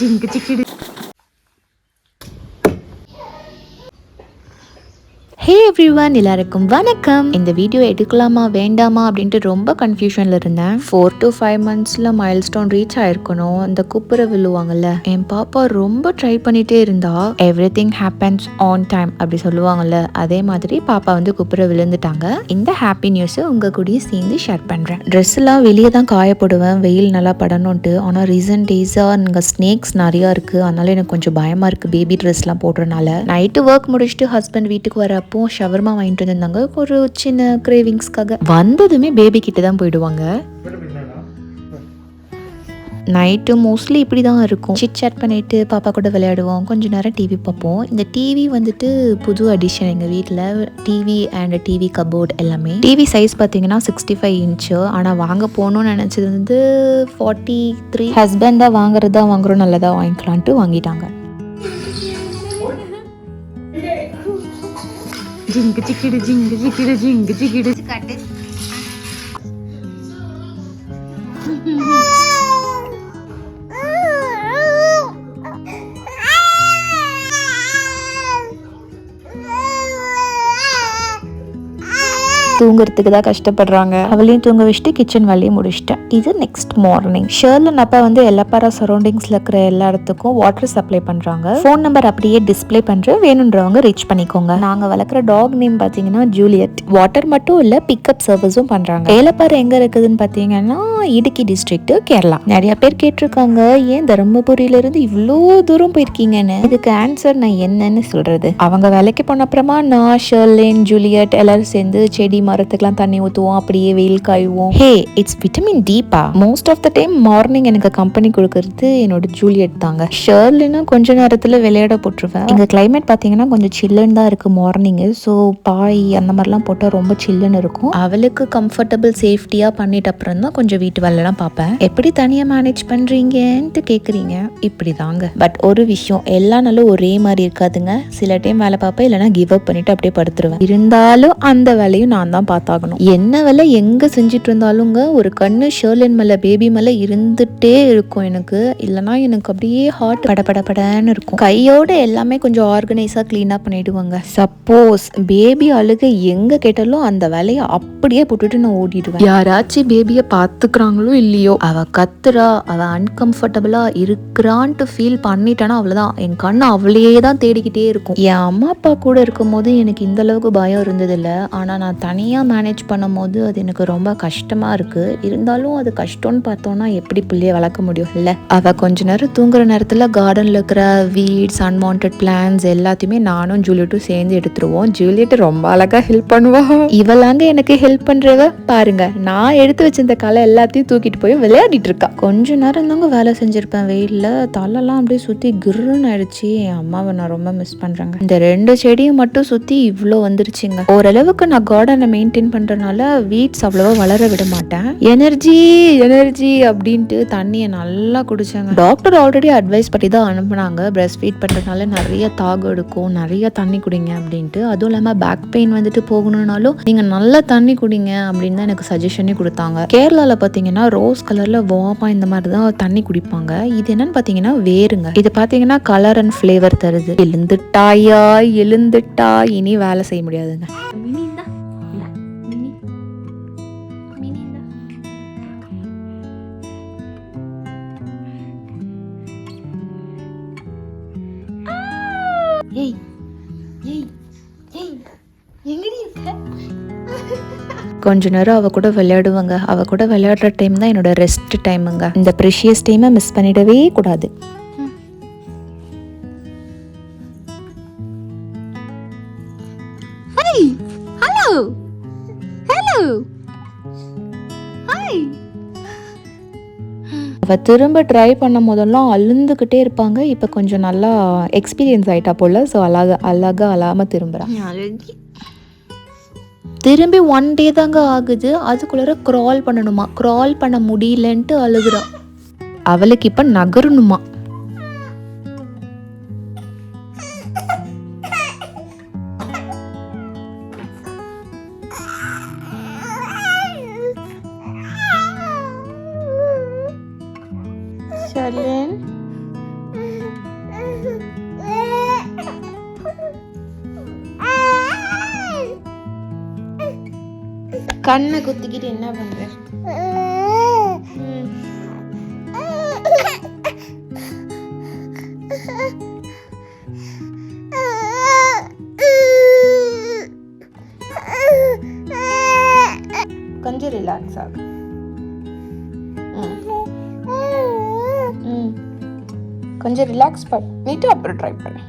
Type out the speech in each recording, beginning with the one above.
你个 jk 的 ஹே everyone எல்லாருக்கும் வணக்கம். இந்த வீடியோ எடுக்கலாமா வேண்டாமா அப்படின்ட்டு ரொம்ப கன்ஃபியூஷனில் இருந்தேன். ஃபோர் டு ஃபைவ் மந்த்ஸில் மைல் ஸ்டோன் ரீச் ஆயிருக்கணும். இந்த குப்புற விழுவாங்கல்ல என் பாப்பா ரொம்ப ட்ரை பண்ணிட்டே இருந்தா everything happens on time அப்படி சொல்லுவாங்கல்ல. அதே மாதிரி பாப்பா வந்து குப்புற விழுந்துட்டாங்க. இந்த ஹாப்பி நியூஸை உங்க கூடயும் சேர்ந்து ஷேர் பண்ணுறேன் ட்ரெஸ் எல்லாம் வெளியே தான் காயப்படுவேன். வெயில் நல்லா படணுன்ட்டு ஆனால் ரீசன்ட் டேஸாக இங்கே ஸ்னேக்ஸ் நிறையா இருக்குது அதனால எனக்கு கொஞ்சம் பயமாக இருக்குது பேபி ட்ரெஸ்லாம் போடுறனால நைட்டு ஒர்க் முடிச்சுட்டு ஹஸ்பண்ட் வீட்டுக்கு வரப்போ ஷவர்மா வாங்கிட்டு வந்திருந்தாங்க ஒரு சின்ன கிரேவிங்ஸ்க்காக வந்ததுமே பேபி கிட்ட தான் போயிடுவாங்க. நைட்டு மோஸ்ட்லி இப்படி தான் இருக்கும். சிட் சாட் பண்ணிட்டு பாப்பா கூட விளையாடுவோம். கொஞ்சம் நேரம் டிவி பார்ப்போம். இந்த டிவி வந்துட்டு புது அடிஷன் எங்கள் வீட்டில் டிவி அண்ட் டிவி கபோர்ட் எல்லாமே. டிவி சைஸ் பார்த்தீங்கன்னா சிக்ஸ்டி ஃபைவ் இன்ச்சு ஆனால் வாங்க போகணும்னு நினச்சது வந்து ஃபார்ட்டி த்ரீ ஹஸ்பண்ட் தான் வாங்குறது தான் வாங்குறோம் நல்லதாக வாங்கிக்கலான்ட்டு வாங்கிட்டாங்க. Cingı cingı cingı cingı cingı cingı cingı. Çık kardeş. தூங்குறதுக்கு தான் கஷ்டப்படுறாங்க. அவளையும் தூங்க வச்சுட்டு கிச்சன் வேலையும் முடிச்சிட்டேன். இது நெக்ஸ்ட் மார்னிங் ஷேர்லன் அப்பா வந்து எல்லாப்பாரா சரௌண்டிங்ஸ்ல இருக்கிற எல்லா இடத்துக்கும் வாட்டர் சப்ளை பண்றாங்க. ஃபோன் நம்பர் அப்படியே டிஸ்ப்ளே பண்ணுற வேணுன்றவங்க ரீச் பண்ணிக்கோங்க. நாங்க வளர்க்குற டாக் நேம் பாத்தீங்கன்னா ஜூலியட் வாட்டர் மட்டும் இல்ல பிக்கப் சர்வீஸும் பண்றாங்க. ஏலப்பாறை எங்க இருக்குதுன்னு பாத்தீங்கன்னா இடுக்கி டிஸ்ட்ரிக்ட் கேரளா. நிறைய பேர் கேட்டிருக்காங்க ஏன் தருமபுரியில இருந்து இவ்வளோ தூரம் போயிருக்கீங்கன்னு? இதுக்கு ஆன்சர் நான் என்னன்னு சொல்றது. அவங்க வேலைக்கு போன அப்புறமா நான் ஷர்லின் ஜூலியட் எல்லாரும் சேர்ந்து செடி மரத்துக்கெல்லாம் தண்ணி ஊற்றுவோம் அப்படியே வெயில் காயுவோம். ஹே இட்ஸ் விட்டமின் டீப்பா most of the time morning எனக்கு கம்பெனி கொடுக்கறது என்னோட ஜூலியட் தாங்க. ஷர்லினா கொஞ்ச நேரத்தில் விளையாட போட்டுருவேன் இங்கே கிளைமேட் பார்த்தீங்கன்னா கொஞ்சம் சில்லுன்னு தான் இருக்கு மார்னிங்கு ஸோ பாய் அந்த மாதிரிலாம் போட்டால் ரொம்ப சில்லுன்னு இருக்கும். அவளுக்கு கம்ஃபர்டபுள் சேஃப்டியாக பண்ணிட்ட அப்புறம் தான் கொஞ்சம் வீட்டு வேலைலாம் பார்ப்பேன் எப்படி தனியாக மேனேஜ் பண்ணுறீங்கன்ட்டு கேட்குறீங்க இப்படி தாங்க பட் ஒரு விஷயம் எல்லா நாளும் ஒரே மாதிரி இருக்காதுங்க. சில டைம் வேலை பார்ப்பேன் இல்லைன்னா கிவ் அப் பண்ணிட்டு அப்படியே படுத்துருவேன். இருந்தாலும் அந்த வேலையும் நான் தான் பார்த்தாகணும். என்ன வேலை எங்கே செஞ்சுட்டு இருந்தாலுங்க ஒரு கண்ணு ஷர்லின் மேலே பேபி மேலே இருந்துட்டே இருக்கும் எனக்கு. இல்லைன்னா எனக்கு அப்படியே ஹார்ட் படபடபடன்னு இருக்கும். கையோட எல்லாமே கொஞ்சம் ஆர்கனைஸாக க்ளீனாக பண்ணிடுவாங்க. சப்போஸ் பேபி அழுக எங்கே கேட்டாலும் அந்த வேலையை அப்படியே போட்டுட்டு நான் ஓடிடுவேன். யாராச்சும் பேபியை பார்த்துக்கிறாங்களோ இல்லையோ அவ கத்துறா அவ அன்கம்ஃபர்டபுளா இருக்கிறான்ட்டு ஃபீல் பண்ணிட்டானா அவ்வளவுதான். என் கண்ணு அவளையே தான் தேடிக்கிட்டே இருக்கும். என் அம்மா அப்பா கூட இருக்கும்போது எனக்கு இந்த அளவுக்கு பயம் இருந்ததில்ல. ஆனா நான் தனியாக மேனேஜ் பண்ணும்போது அது எனக்கு ரொம்ப கஷ்டமாக இருக்குது இருந்தாலும் அது கஷ்டம்னு பார்த்தோன்னா எப்படி பிள்ளைய வளர்க்க முடியும்? இல்லை. அவள் கொஞ்ச நேரம் தூங்குற நேரத்தில் கார்டனில் இருக்கிற வீட்ஸ் அன்வான்ட் பிளான்ஸ் எல்லாத்தையுமே நானும் ஜூலியட்டும் சேர்ந்து எடுத்துருவோம். ஜூலியட் ரொம்ப அழகாக ஹெல்ப் பண்ணுவா. இவளாங்க எனக்கு ஹெல்ப் பண்ணுறவ பாருங்க. நான் எடுத்து வச்சிருந்த களை எல்லாத்தையும் தூக்கிட்டு போய் விளையாடிட்டு இருக்கா. கொஞ்ச நேரம் தாங்க வேலை செஞ்சிருப்பேன். வெயிலில் தலைலாம் அப்படியே சுற்றி கிருன்னு ஆயிடுச்சு. என் அம்மாவை நான் ரொம்ப மிஸ் பண்ணுறேங்க இந்த ரெண்டு செடியும் மட்டும் சுற்றி இவ்வளோ வந்துருச்சுங்க. ஓரளவுக்கு நான் கார்டனை மெயின்டைன் பண்றதுனால வீட்ஸ் அவ்வளவா வளர விட மாட்டேன். எனர்ஜி எனர்ஜி அப்படின்ட்டு தண்ணியை நல்லா குடிச்சாங்க. டாக்டர் ஆல்ரெடி அட்வைஸ் பண்ணி தான் அனுப்புனாங்க. பிரஸ்ட் ஃபீட் பண்றதுனால நிறைய தாகம் எடுக்கும் நிறைய தண்ணி குடிங்க அப்படின்ட்டு. அதுவும் இல்லாமல் பேக் பெயின் வந்துட்டு போகணும்னாலும் நீங்கள் நல்லா தண்ணி குடிங்க அப்படின்னு தான் எனக்கு சஜஷனே கொடுத்தாங்க. கேரளாவில் பார்த்தீங்கன்னா ரோஸ் கலரில் வாமா இந்த மாதிரி தான் தண்ணி குடிப்பாங்க. இது என்னன்னு பார்த்தீங்கன்னா வேருங்க. இது பார்த்தீங்கன்னா கலர் அண்ட் ஃப்ளேவர் தருது. எழுந்துட்டாயா? எழுந்துட்டா? இனி வேலை செய்ய முடியாதுங்க. கொஞ்ச நேரம் அவ கூட விளையாடுவாங்க. அவ கூட விளையாடுற டைம் தான் என்னோட ரெஸ்ட் டைமுங்க இந்த ப்ரெஷியஸ் டைமை மிஸ் பண்ணிடவே கூடாது. ஹலோ ஹலோ ஹாய் அவ திரும்ப ட்ரை பண்ணும் போதெல்லாம் அழுந்துக்கிட்டே இருப்பாங்க. இப்போ கொஞ்சம் நல்லா எக்ஸ்பீரியன்ஸ் ஆயிட்டா போல. ஸோ அழகா அழகா அழாம திரும்புறா. திரும்பி ஒன் டே தாங்க ஆகுது. அதுக்குள்ளார க்ரால் பண்ணணுமா? க்ரால் பண்ண முடியலன்ட்டு அழுகுறா அவளுக்கு இப்போ நகரணுமா? Charlene. கண்ணை குத்திக்கிட்டு என்ன பண்ற? கொஞ்சம் ரிலாக்ஸ் ஆகும் கொஞ்சம் ரிலாக்ஸ் பண்ணிட்டு அப்புறம் ட்ரை பண்ணு.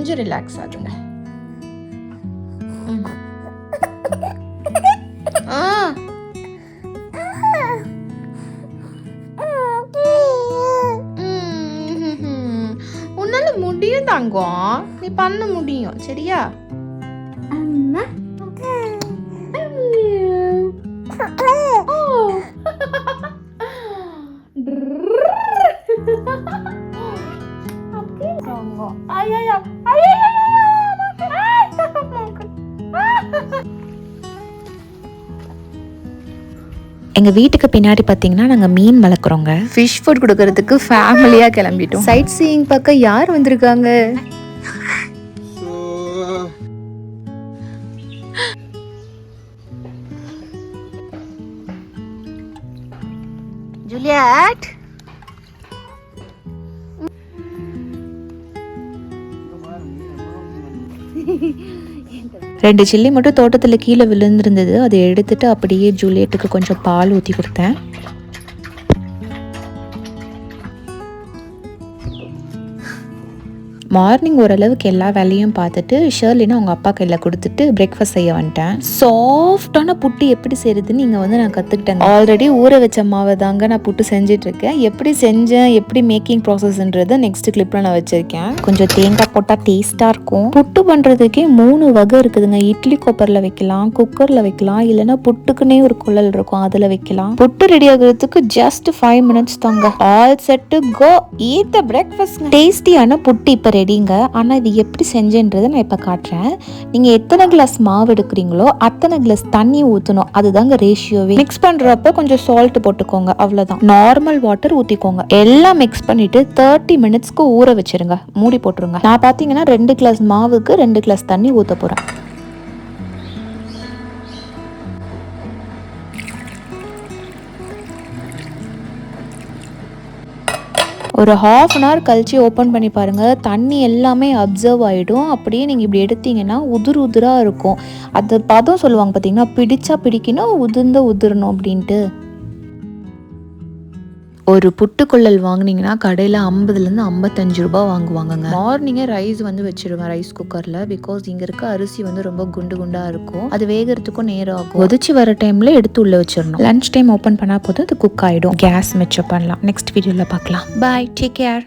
கொஞ்சம் ரிலாக்ஸ் ஆகுங்க. ஆ. உன்னால முடியும் தங்கம் நீ பண்ண முடியும். சரியா? எங்கள் வீட்டுக்கு பின்னாடி பார்த்தீங்கன்னா நாங்கள் மீன் வளர்க்குறோங்க. ஃபிஷ் ஃபுட் கொடுக்கறதுக்கு ஃபேமிலியாக கிளம்பிட்டோம். சைட் சீயிங் பக்கம் யார் வந்திருக்காங்க? ஜூலியட். ரெண்டு சில்லி மட்டும் தோட்டத்தில் கீழே விழுந்திருந்தது அதை எடுத்துட்டு அப்படியே ஜூலியட்டுக்கு கொஞ்சம் பால் ஊற்றி கொடுத்தேன். மார்னிங் ஓரளவுக்கு எல்லா வேலையும் பார்த்துட்டு ஷர்லினா அவங்க அப்பா கையில் கொடுத்துட்டு பிரேக்ஃபாஸ்ட் செய்ய வந்துட்டேன். சாஃப்டான புட்டு எப்படி செய்யறதுன்னு நீங்கள் வந்து நான் கற்றுக்கிட்டேன் ஆல்ரெடி ஊற வச்ச மாவை தாங்க நான் புட்டு செஞ்சிட்ருக்கேன். எப்படி செஞ்சேன் எப்படி மேக்கிங் ப்ராசஸ்ன்றதை நெக்ஸ்ட் கிளிப்பில் நான் வச்சுருக்கேன். கொஞ்சம் தேங்காய் போட்டால் டேஸ்ட்டாக இருக்கும். புட்டு பண்ணுறதுக்கே மூணு வகை இருக்குதுங்க. இட்லி கொப்பரில் வைக்கலாம் குக்கரில் வைக்கலாம் இல்லைன்னா புட்டுக்குன்னே ஒரு குழல் இருக்கும் அதில் வைக்கலாம். புட்டு ரெடி ஆகுறதுக்கு ஜஸ்ட் ஃபைவ் மினிட்ஸ் தாங்க. All set to go eat the breakfast டேஸ்டியான புட்டு இப்போ ரெடிங்க. ஆனால் இது எப்படி செஞ்சேன்றதை நான் இப்போ காட்டுறேன். நீங்கள் எத்தனை கிளாஸ் மாவு எடுக்கிறீங்களோ அத்தனை கிளாஸ் தண்ணி ஊற்றணும் அதுதாங்க ரேஷியோவே மிக்ஸ் பண்ணுறப்ப கொஞ்சம் சால்ட் போட்டுக்கோங்க. அவ்வளோதான் நார்மல் வாட்டர் ஊற்றிக்கோங்க எல்லாம் மிக்ஸ் பண்ணிவிட்டு தேர்ட்டி மினிட்ஸ்க்கு ஊற வச்சிருங்க. மூடி போட்டுருங்க. நான் பார்த்தீங்கன்னா ரெண்டு கிளாஸ் மாவுக்கு ரெண்டு கிளாஸ் தண்ணி ஊற்ற போகிறேன் ஒரு ஹாஃப் அன் ஹவர் கழிச்சு ஓப்பன் பண்ணி பாருங்கள் தண்ணி எல்லாமே அப்சர்வ் ஆகிடும் அப்படியே நீங்கள் இப்படி எடுத்தீங்கன்னா உதிர் உதிராக இருக்கும். அது பதம் சொல்லுவாங்க பார்த்தீங்கன்னா பிடிச்சா பிடிக்கணும் உதிர்ந்த உதிரணும் அப்படின்ட்டு. ஒரு புட்டுக்குள்ளல் வாங்குனீங்கன்னா கடையில் ஐம்பதுலேருந்து ஐம்பத்தஞ்சு ரூபாய் வாங்குவாங்கங்க. மார்னிங்கே ரைஸ் வந்து வச்சிருவேன் ரைஸ் குக்கரில் பிகாஸ் இங்கே இருக்க அரிசி வந்து ரொம்ப குண்டு குண்டாக இருக்கும். அது வேகிறதுக்கும் நேரம் ஆகும். கொதிச்சு வர டைமில் எடுத்து உள்ளே வச்சிடணும். லஞ்ச் டைம் ஓப்பன் பண்ணால் போதும் அது குக் ஆகிடும் கேஸ் மிச்சம் பண்ணலாம். நெக்ஸ்ட் வீடியோவில் பார்க்கலாம். Bye take care